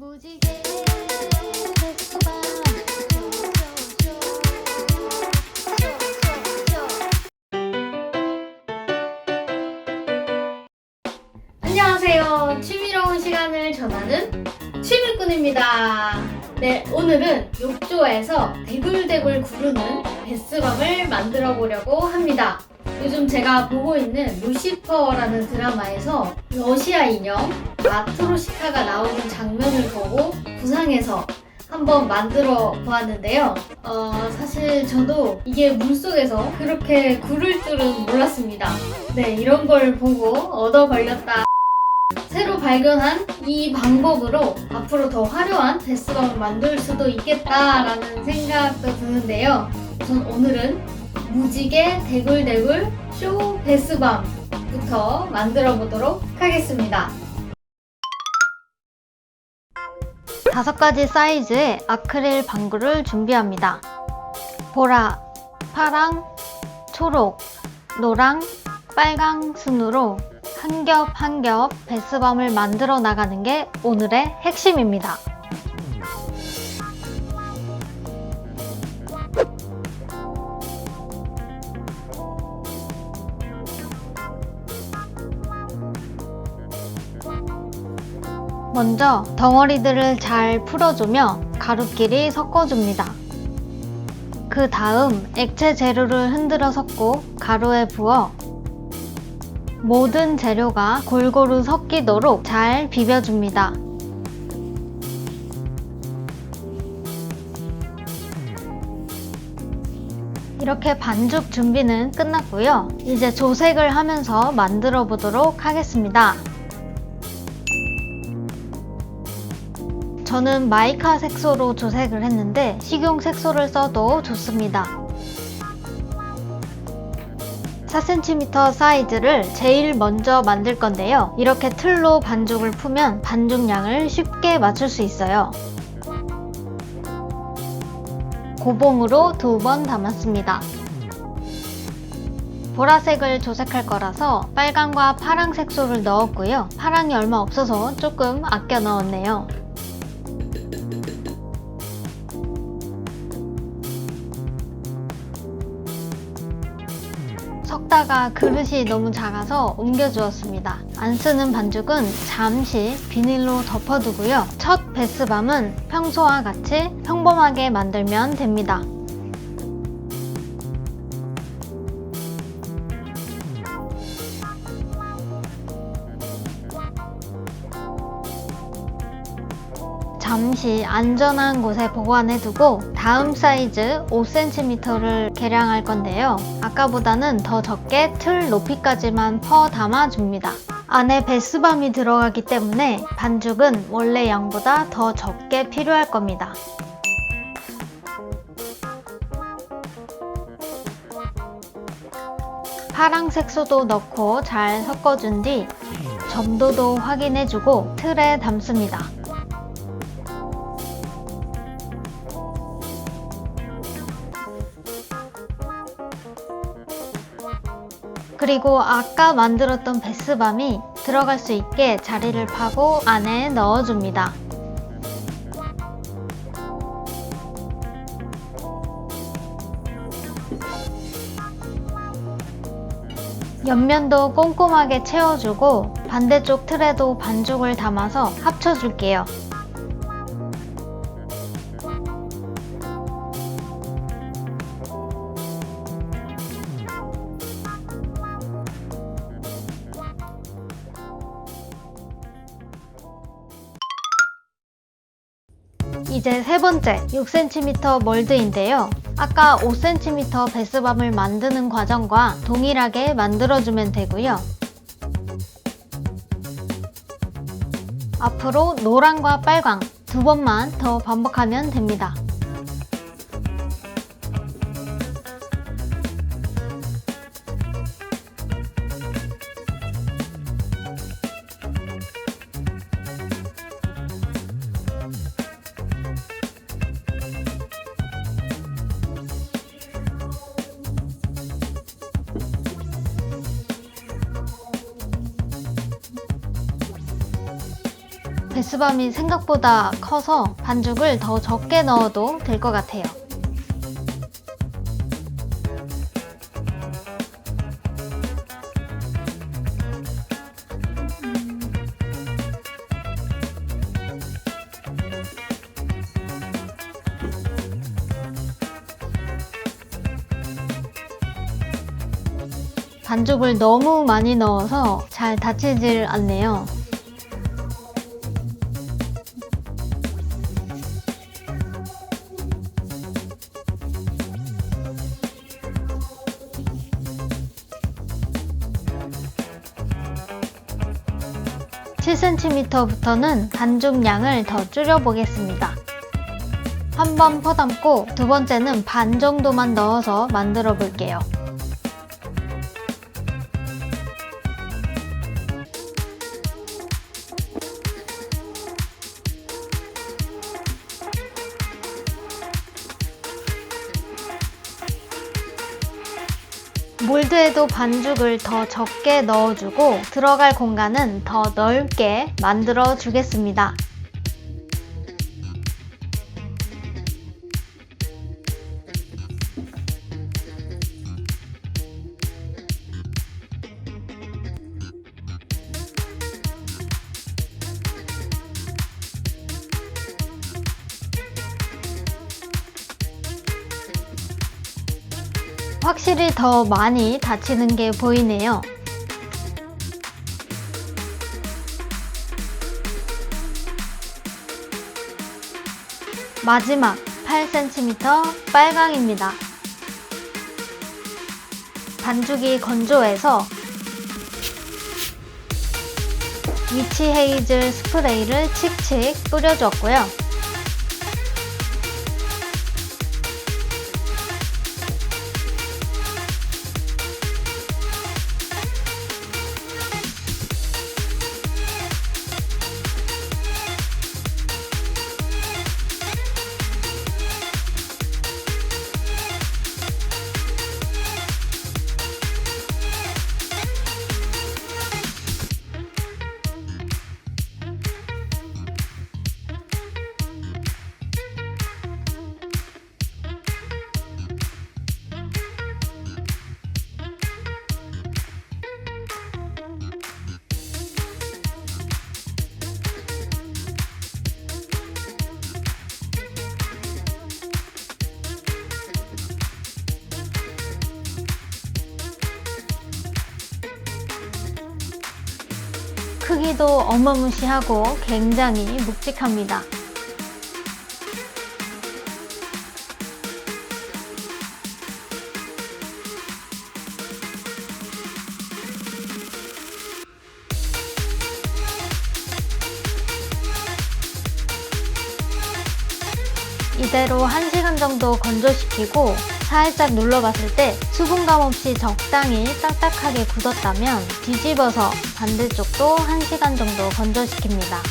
무지개 안녕하세요. 취미로운 시간을 전하는 취미꾼입니다. 네, 오늘은 욕조에서 대굴대굴 구르는 베스밤을 만들어 보려고 합니다. 요즘 제가 보고 있는 루시퍼라는 드라마에서 러시아 인형 마트로시카가 나오는 장면을 보고 구상해서 한번 만들어 보았는데요. 어, 사실 저도 이게 물속에서 그렇게 구를 줄은 몰랐습니다. 네, 이런 걸 보고 얻어 걸렸다. 새로 발견한 이 방법으로 앞으로 더 화려한 베스밤을 만들 수도 있겠다라는 생각도 드는데요. 전 오늘은 무지개 대굴대굴 쇼 베스밤부터 만들어 보도록 하겠습니다. 다섯 가지 사이즈의 아크릴 방구를 준비합니다. 보라, 파랑, 초록, 노랑, 빨강 순으로 한 겹 한겹 베스밤을 만들어 나가는 게 오늘의 핵심입니다. 먼저 덩어리들을 잘 풀어주며 가루끼리 섞어줍니다. 그 다음 액체 재료를 흔들어 섞고 가루에 부어 모든 재료가 골고루 섞이도록 잘 비벼줍니다. 이렇게 반죽 준비는 끝났고요. 이제 조색을 하면서 만들어 보도록 하겠습니다. 저는 마이카 색소로 조색을 했는데 식용 색소를 써도 좋습니다. 4cm 사이즈를 제일 먼저 만들 건데요. 이렇게 틀로 반죽을 풀면 반죽량을 쉽게 맞출 수 있어요. 고봉으로 두 번 담았습니다. 보라색을 조색할 거라서 빨강과 파랑 색소를 넣었고요. 파랑이 얼마 없어서 조금 아껴 넣었네요. 섞다가 그릇이 너무 작아서 옮겨주었습니다. 안 쓰는 반죽은 잠시 비닐로 덮어두고요. 첫 베스밤은 평소와 같이 평범하게 만들면 됩니다. 잠시 안전한 곳에 보관해두고 다음 사이즈 5cm를 계량할 건데요. 아까보다는 더 적게 틀 높이까지만 퍼 담아줍니다. 안에 베스밤이 들어가기 때문에 반죽은 원래 양보다 더 적게 필요할 겁니다. 파랑 색 소도 넣고 잘 섞어준 뒤 점도도 확인해주고 틀에 담습니다. 그리고 아까 만들었던 베스밤이 들어갈 수 있게 자리를 파고 안에 넣어줍니다. 옆면도 꼼꼼하게 채워주고 반대쪽 틀에도 반죽을 담아서 합쳐줄게요. 이제 세 번째 6cm 몰드인데요. 아까 5cm 베스밤을 만드는 과정과 동일하게 만들어주면 되고요. 앞으로 노랑과 빨강 두 번만 더 반복하면 됩니다. 베스밤이 생각보다 커서 반죽을 더 적게 넣어도 될 것 같아요. 반죽을 너무 많이 넣어서 잘 다치질 않네요. (7cm부터는) 반죽 양을 더 줄여 보겠습니다. 한 번 퍼담고 두 번째는 반 정도만 넣어서 만들어 볼게요. 몰드에도 반죽을 더 적게 넣어주고 들어갈 공간은 더 넓게 만들어 주겠습니다. 확실히 더 많이 다치는 게 보이네요. 마지막 8cm 빨강입니다. 반죽이 건조해서 위치 헤이즐 스프레이를 칙칙 뿌려줬고요. 크기도 어마무시하고 굉장히 묵직합니다. 이대로 1시간 정도 건조시키고 살짝 눌러봤을 때 수분감 없이 적당히 딱딱하게 굳었다면 뒤집어서 반대쪽도 1시간 정도 건조시킵니다.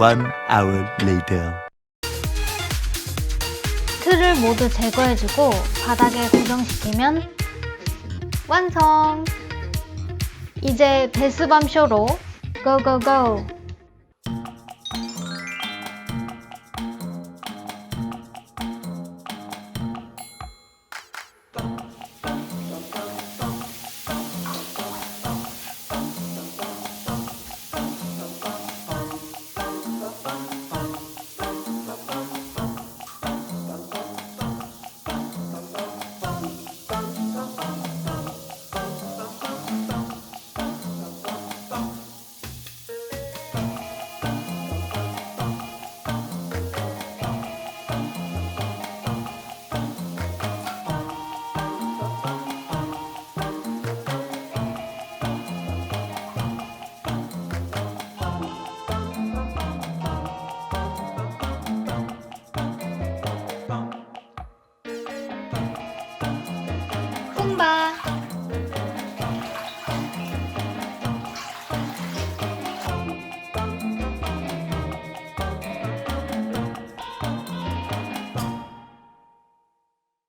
One hour later. 틀을 모두 제거해주고 바닥에 고정시키면 완성! 이제 베스밤 쇼로 고고고!